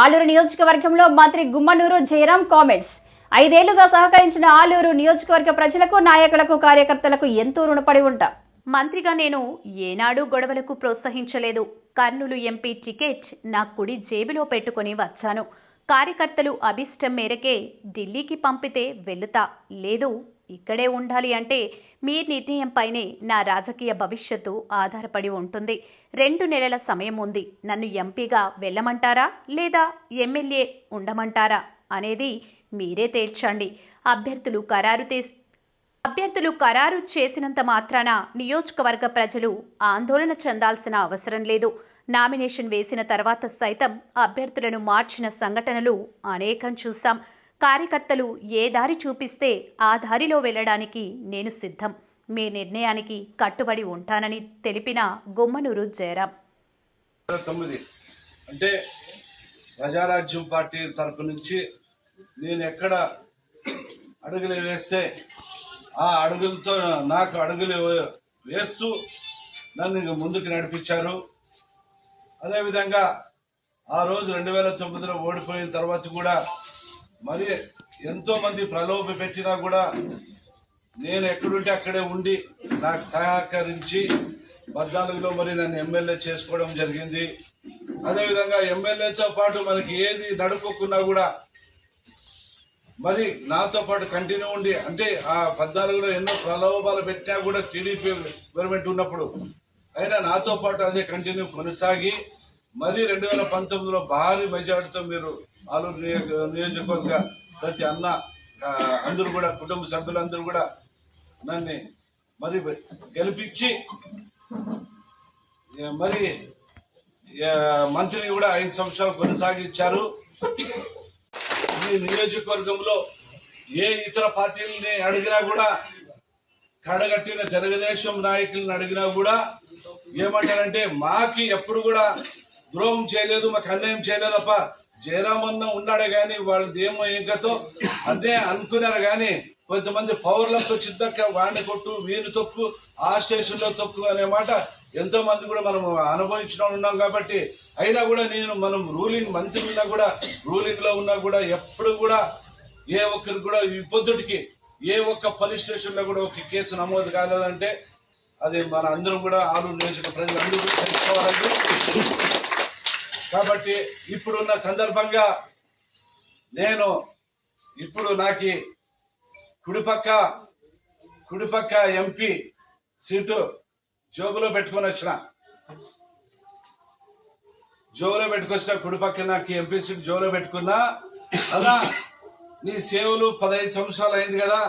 ఆలూరు నియోజకవర్గంలో మంత్రి గుమ్మనూరు జయరాం కామెంట్స్. ఐదేళ్ళుగా సహకరించిన ఆలూరు నియోజకవర్గ ప్రజలకు నాయకులకు కార్యకర్తలకు ఎంతో రుణపడి ఉంటా. మంత్రిగా నేను ఏనాడు గొడవలకు ప్రోత్సహించలేదు. కర్నూలు ఎంపీ టికెట్ నా కుడి జేబులో పెట్టుకొని వచ్చాను. కార్యకర్తలు అభిష్టం మేరకే ఢిల్లీకి పంపితే వెళుతా. లేదు ఇక్కడే ఉండాలి అంటే మీ నిర్ణయంపైనే నా రాజకీయ భవిష్యత్తు ఆధారపడి ఉంటుంది. రెండు నెలల సమయం ఉంది. నన్ను ఎంపీగా వెళ్ళమంటారా? లేదా ఎమ్మెల్యే ఉండమంటారా? అనేది మీరే తేల్చండి. అభ్యర్థులు ఖరారు అభ్యర్థులు ఖరారు చేసినంత మాత్రాన నియోజకవర్గ ప్రజలు ఆందోళన చెందాల్సిన అవసరం లేదు. నామినేషన్ వేసిన తర్వాత సైతం అభ్యర్థులను మార్చిన సంఘటనలు అనేకం చూశాం. కార్యకర్తలు ఏ దారి చూపిస్తే ఆ దారిలో వెళ్ళడానికి నేను సిద్ధం. మీ నిర్ణయానికి కట్టుబడి ఉంటానని తెలిపిన గుమ్మనూరు జయరాం. తొమ్మిది. అంటే ప్రజారాజ్యం పార్టీ తరపు నుంచి నేను ఎక్కడ అడుగులు వేస్తే ఆ అడుగులతో నాకు అడుగులు వేస్తూ నన్ను ముందుకు నడిపించారు. అదేవిధంగా ఆ రోజు రెండు వేల తొమ్మిదిలో ఓడిపోయిన తర్వాత కూడా మరి ఎంతో మంది ప్రలోభ పెట్టినా కూడా నేను ఎక్కడుంటే అక్కడే ఉండి నాకు సహకరించి పద్నాలుగులో మరి నన్ను ఎమ్మెల్యే చేసుకోవడం జరిగింది. అదేవిధంగా ఎమ్మెల్యేతో పాటు మనకి ఏది నడుపుకున్నా కూడా మరి నాతో పాటు కంటిన్యూ ఉండి అంటే ఆ పద్నాలుగులో ఎన్నో ప్రలోభాలు పెట్టినా కూడా టీడీపీ గవర్నమెంట్ ఉన్నప్పుడు అయినా నాతో పాటు అదే కంటిన్యూ కొనసాగి మరి రెండు వేల పంతొమ్మిదిలో భారీ మెజార్టీతో మీరు ఆలూరు నియోజక నియోజకవర్గ ప్రతి అన్న అందరూ కూడా కుటుంబ సభ్యులందరూ కూడా నన్ను మరి గెలిపించి మరి మంత్రిని కూడా ఐదు సంవత్సరాలు కొనసాగించారు. ఈ నియోజకవర్గంలో ఏ ఇతర పార్టీలని అడిగినా కూడా కడగట్టిన తెలుగుదేశం నాయకులను అడిగినా కూడా ఏమంటారంటే మాకి ఎప్పుడు కూడా ద్రోహం చేయలేదు మాకు అన్యాయం చేయలేదు తప్ప జయరామన్న ఉన్నాడే గాని వాళ్ళది ఏమో ఇంకతో అదే అనుకున్నారు గాని కొంతమంది పౌరులతో చిద్దక్క వాడిని కొట్టు వీని తొక్కు ఆ స్టేషన్లో తొక్కు అనే మాట ఎంతో మంది కూడా మనం అనుభవించిన ఉన్నాం కాబట్టి అయినా కూడా నేను మనం రూలింగ్ మంత్రి ఉన్నా కూడా రూలింగ్లో ఉన్నా కూడా ఎప్పుడు కూడా ఏ ఒక్కరికి కూడా ఈ పొద్దుటికి ఏ ఒక్క పోలీస్ స్టేషన్లో కూడా ఒక కేసు నమోదు కాలేదంటే అది మన అందరం కూడా ఆలూరు నియోజక ప్రజలందరూ కూడా తెలుసుకోవాలండి. కాబట్టి ఇప్పుడున్న సందర్భంగా నేను ఇప్పుడు నాకు కుడిపక్క కుడిపక్క ఎంపీ సీటు జోబులో పెట్టుకొని వచ్చిన జోబులో పెట్టుకొచ్చిన కుడిపక్క నాకు ఎంపీ సీట్ జోబులో పెట్టుకున్నా అలా నీ సేవలు పదహైదు సంవత్సరాలు అయింది కదా